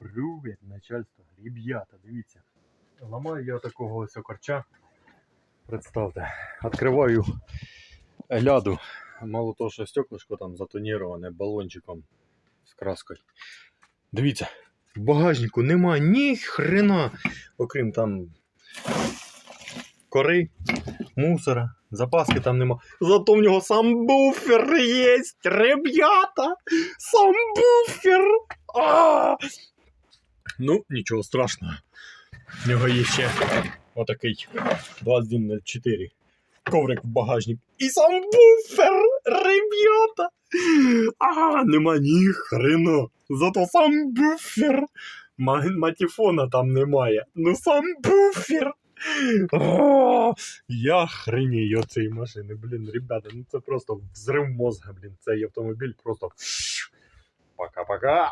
Привіт, начальство. Ребята, дивіться. Ламаю я такого ось корча. Представте. Відкриваю ляду. Мало того, що стеклышко там затоніроване балончиком з краскою. Дивіться, в багажнику нема ні хрена, окрім там кори, мусора, запаски там нема. Зато в нього сам буфер є, ребята! Сам буфер! Ну, нічого страшного. В нього є ще отакий 2104 коврик в багажник. І сам буфер, ребята! А, нема ні хрена. Зато сам буфер. Матіфона там немає. Ну сам буфер. А, я хренію цієї машини, блін, ребята, ну це просто взрив мозга, блін. Цей автомобіль просто. Пока-пока.